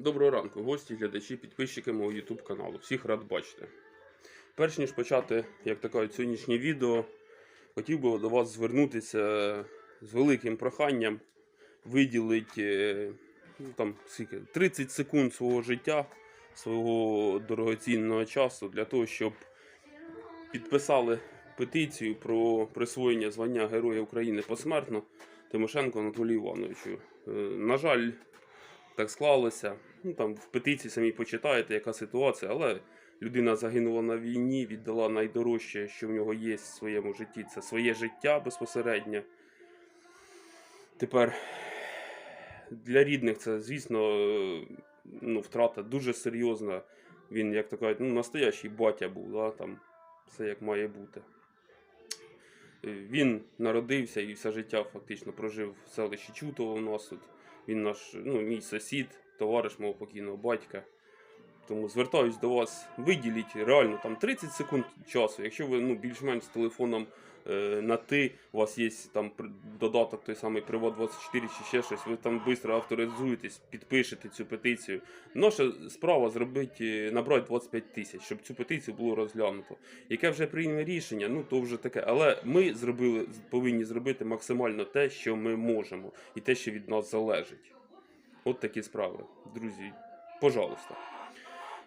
Доброго ранку, гості, глядачі, підписчики мого YouTube каналу. Всіх рад бачити. Перш ніж почати, як кажуть, сьогоднішнє відео, хотів би до вас звернутися з великим проханням виділити е, ну, там, скільки, 30 секунд свого життя, свого дорогоцінного часу для того, щоб підписали петицію про присвоєння звання Героя України посмертно Тимошенко Анатолію Івановичу. Е, На жаль, так склалося. Ну, там в петиції самі почитаєте, яка ситуація, але людина загинула на війні, віддала найдорожче, що в нього є в своєму житті. Це своє життя безпосередньо. Тепер для рідних це, звісно, ну, втрата дуже серйозна. Він, як то кажуть, ну, настоящий батя був, да, там, все як має бути. Е, Він народився і все життя фактично прожив в селищі Чутово у нас тут. Він наш, ну, мій сусід, товариш мого покійного батька. Тому звертаюсь до вас, виділіть реально там 30 секунд часу. Якщо ви ну, більш-менш з телефоном на ти, у вас є там додаток той самий Приват 24 чи ще щось, ви там швидко авторизуєтесь, підпишете цю петицію. Наша справа зробити, набрати 25 тисяч, щоб цю петицію було розглянуто. Яке вже прийме рішення, ну то вже таке. Але ми зробили, повинні зробити максимально те, що ми можемо, і те, що від нас залежить. От такі справи, друзі. Пожалуйста.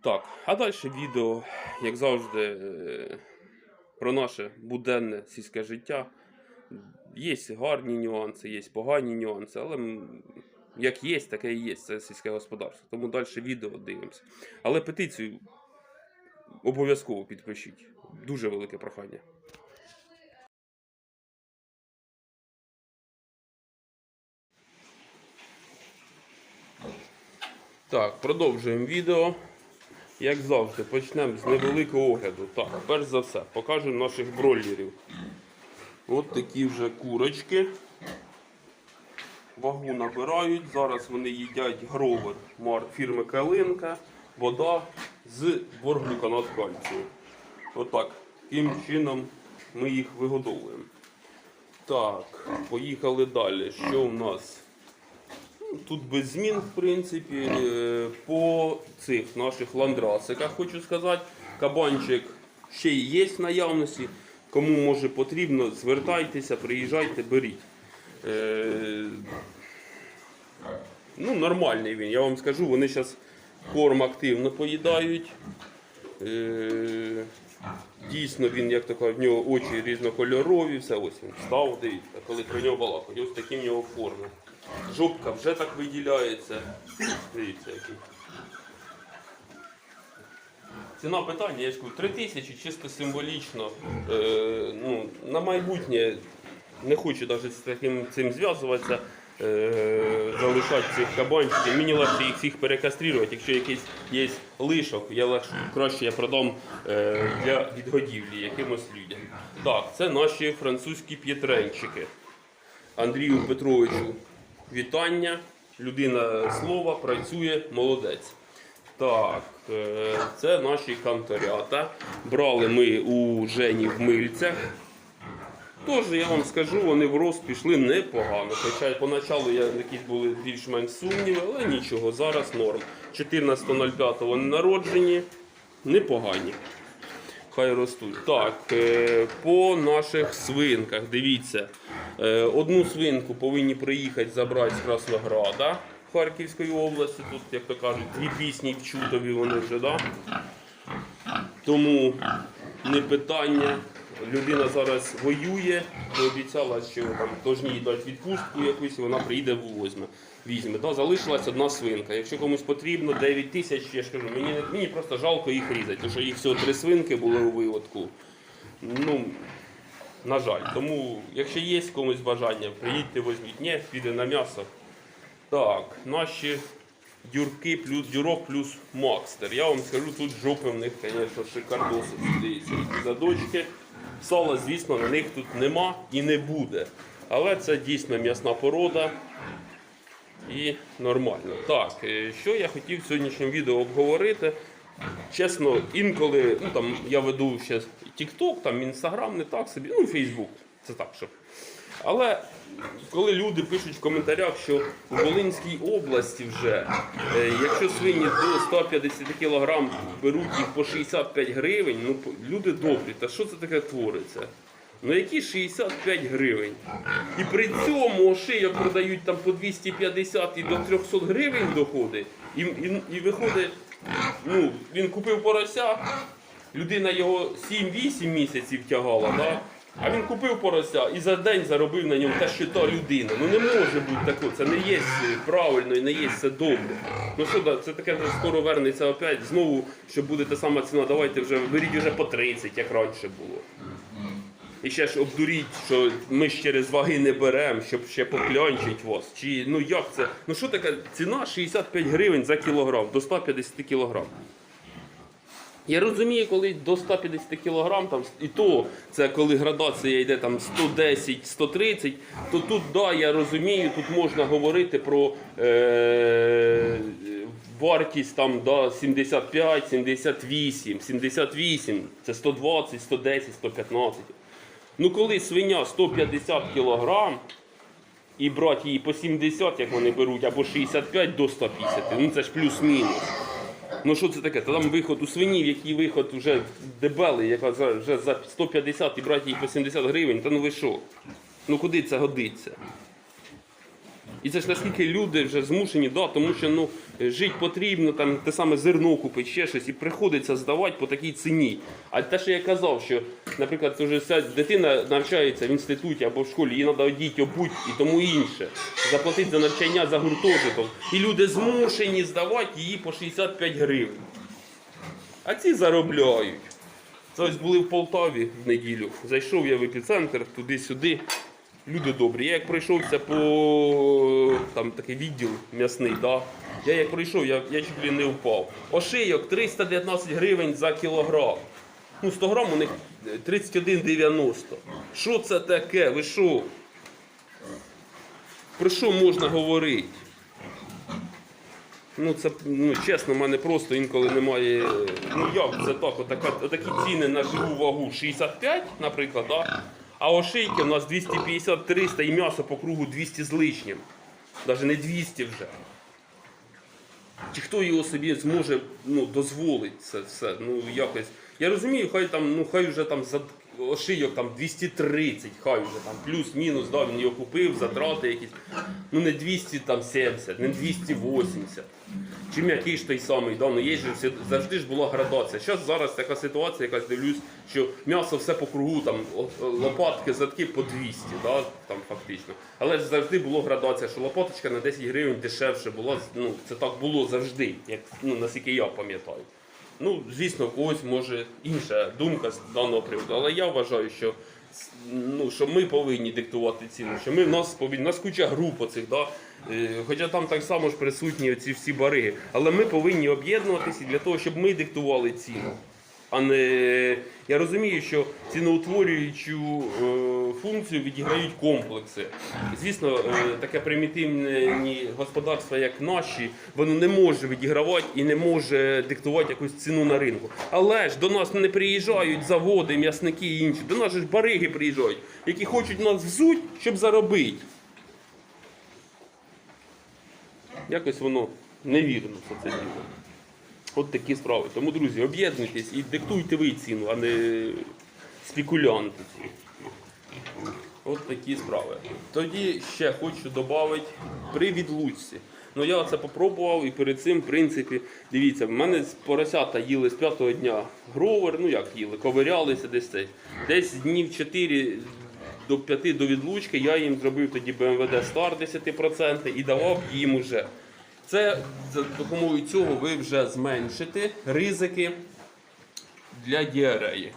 Так, а далі відео, як завжди, е, про наше буденне сільське життя. Є гарні нюанси, є погані нюанси, але як є, таке і є. Це сільське господарство. Тому далі відео дивимося. Але петицію обов'язково підпишіть. Дуже велике прохання. Так, продовжуємо відео. Як завжди, почнемо з невеликого огляду. Так, перш за все, покажу наших бройлерів. От такі вже курочки. Вагу набирають. Зараз вони їдять гровер фірми Калинка, вода з борглюканат кальцію. Отак. Таким чином ми їх вигодовуємо. Так, поїхали далі. Що у нас? Тут без змін, в принципі, Е, по цих наших ландрасиках хочу сказати. Кабанчик ще є в наявності. Кому може потрібно, звертайтеся, приїжджайте, беріть. Е, ну, нормальний він, я вам скажу, вони зараз корм активно поїдають. Е, дійсно, він, як кажуть, в нього очі різнокольорові, все ось він став, дивіться, коли про нього балакать. Ось такі в нього форми. Жопка вже так виділяється. Дивіться який. Ціна питання, я ж кажу, 3 тисячі чисто символічно. Е, ну, на майбутнє не хочу навіть з таким цим зв'язуватися. Е, залишати цих кабанчиків. Мені легше їх всіх перекаструвати. Якщо якийсь є лишок, я легше, краще я продам е, для відгодівлі якимось людям. Так, це наші французькі п'єтренчики. Андрію Петровичу вітання. Людина слова працює, молодець. Так, е, це наші канторята. Брали ми у Жені в мильцях. Тож я вам скажу, вони в рост пішли непогано. Хоча поначалу якісь були більш-менш сумніви, але нічого, зараз норм. 14.05 вони народжені, непогані. Хай ростуть. Так, е, по наших свинках, дивіться, е, одну свинку повинні приїхати забрати з Краснограда Харківської області. Тут, як то кажуть, дві пісні в Чутові вони вже, да? Тому не питання. Людина зараз воює, пообіцяла, що там должні їй дати відпустку якусь, і вона приїде возьме. Візьме. Да, залишилась одна свинка. Якщо комусь потрібно 9 тисяч, я ж кажу, мені, мені просто жалко їх різати, тому що їх всього три свинки були у виводку. Ну, на жаль. Тому, якщо є комусь бажання, приїдьте, візьміть. Ні, піде на м'ясо. Так, наші дюрки плюс дюрок плюс макстер. Я вам скажу, тут жопи в них, звісно, шикардоси. Дивіться, задочки. Сала, звісно, на них тут нема і не буде. Але це дійсно м'ясна порода і нормально. Так, е, що я хотів в сьогоднішньому відео обговорити. Чесно, інколи ну, там, я веду ще TikTok, там Instagram, не так собі, ну Facebook. Це так, що. Але коли люди пишуть в коментарях, що у Волинській області вже, е, якщо свині до 150 кг беруть їх по 65 гривень, ну люди добрі, та що це таке твориться? Ну які 65 гривень? І при цьому шийок продають там по 250 і до 300 гривень доходить. І, і, і виходить, ну, він купив порося, людина його 7-8 місяців тягала, да? А він купив порося і за день заробив на ньому те, що та людина. Ну не може бути такого, це не є правильно і не є все добре. Ну що, це таке вже скоро вернеться опять, знову, що буде та сама ціна, давайте вже беріть вже по 30, як раніше було. І ще ж обдуріть, що ми ж через ваги не беремо, щоб ще поклянчить вас. Чи ну як це? Ну що таке ціна 65 гривень за кілограм до 150 кілограм. Я розумію, коли до 150 кг, там, і то це коли градація йде там 110-130, то тут, да, я розумію, тут можна говорити про е, вартість там, да, 75, 78, 78, це 120, 110, 115. Ну коли свиня 150 кг і брати її по 70, як вони беруть, або 65 до 150, ну це ж плюс-мінус. Ну що це таке? Та там виход у свинів, який виход вже дебелий, яка вже за 150 і брати її по 70 гривень, та ну ви що? Ну куди це годиться? І це ж наскільки люди вже змушені, да, тому що ну, жити потрібно, там те саме зерно купити, ще щось, і приходиться здавати по такій ціні. А те, що я казав, що, наприклад, це вже вся дитина навчається в інституті або в школі, їй треба одіти, обуть і тому інше. Заплатити за навчання за гуртожиток. І люди змушені здавати її по 65 гривень. А ці заробляють. Це ось були в Полтаві в неділю. Зайшов я в епіцентр туди-сюди. Люди добрі. Я як пройшовся по там такий відділ м'ясний, да? я як пройшов, я, я чуть ли не впав. Ошийок 319 гривень за кілограм. Ну, 100 грам у них е, 31,90. Що це таке? Ви що? Про що можна говорити? Ну, це ну, чесно, в мене просто інколи немає. е, Ну як це так? Отака, отакі ціни на живу вагу 65, наприклад, да? А ошейки у нас 250-300 і м'ясо по кругу 200 з лишнім. Навіть не 200 вже. Чи хто його собі зможе ну, дозволити це все? Ну якось. Я розумію, хай там, ну хай вже там за ошийок там 230, хай вже там плюс-мінус, да, він його купив, затрати якісь. Ну не 270, не 280. Чи м'який ж той самий, да, ну є ж завжди ж була градація. Зараз зараз така ситуація, якась дивлюсь, що м'ясо все по кругу, там лопатки, задки по 200, да, там фактично. Але ж завжди було градація, що лопаточка на 10 гривень дешевше була. Ну це так було завжди, як ну наскільки я пам'ятаю. Ну, звісно, когось може інша думка з даного приводу, але я вважаю, що, ну, що ми повинні диктувати ціну, що ми в нас повинні, у нас куча груп оцих, да? е, хоча там так само ж присутні ці всі бариги, але ми повинні об'єднуватися для того, щоб ми диктували ціну. А не я розумію, що ціноутворюючу е, функцію відіграють комплекси. Звісно, е, таке примітивні господарства, як наші, воно не може відігравати і не може диктувати якусь ціну на ринку. Але ж до нас не приїжджають заводи, м'ясники і інші. До нас ж бариги приїжджають, які хочуть нас взуть, щоб заробити. Якось воно невірно все це діло. От такі справи. Тому, друзі, об'єднуйтесь і диктуйте ви ціну, а не спекулянти. От такі справи. Тоді ще хочу додати при відлучці. Ну я це попробував і перед цим, в принципі, дивіться, в мене поросята їли з п'ятого дня гровер, ну як їли, ковирялися десь цей. Десь днів 4 до 5 до відлучки я їм зробив тоді БМВД Стар 10% і давав їм уже. Це за допомогою цього ви вже зменшите ризики для діареї.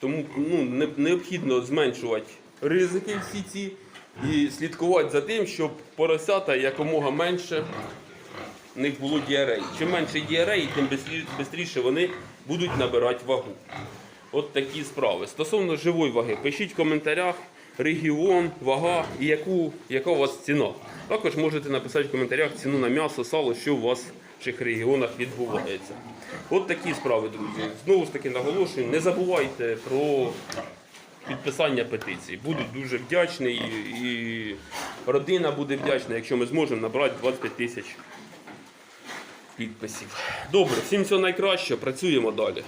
Тому ну, не- необхідно зменшувати ризики всі ці і слідкувати за тим, щоб поросята якомога менше в них було діарей. Чим менше діареї, тим швидше вони будуть набирати вагу. От такі справи. Стосовно живої ваги, пишіть в коментарях регіон, вага і яку, яка у вас ціна. Також можете написати в коментарях ціну на м'ясо, сало, що у вас в цих регіонах відбувається. От такі справи, друзі. Знову ж таки наголошую, не забувайте про підписання петиції. Буду дуже вдячний і, родина буде вдячна, якщо ми зможемо набрати 25 тисяч підписів. Добре, всім всього найкраще, працюємо далі.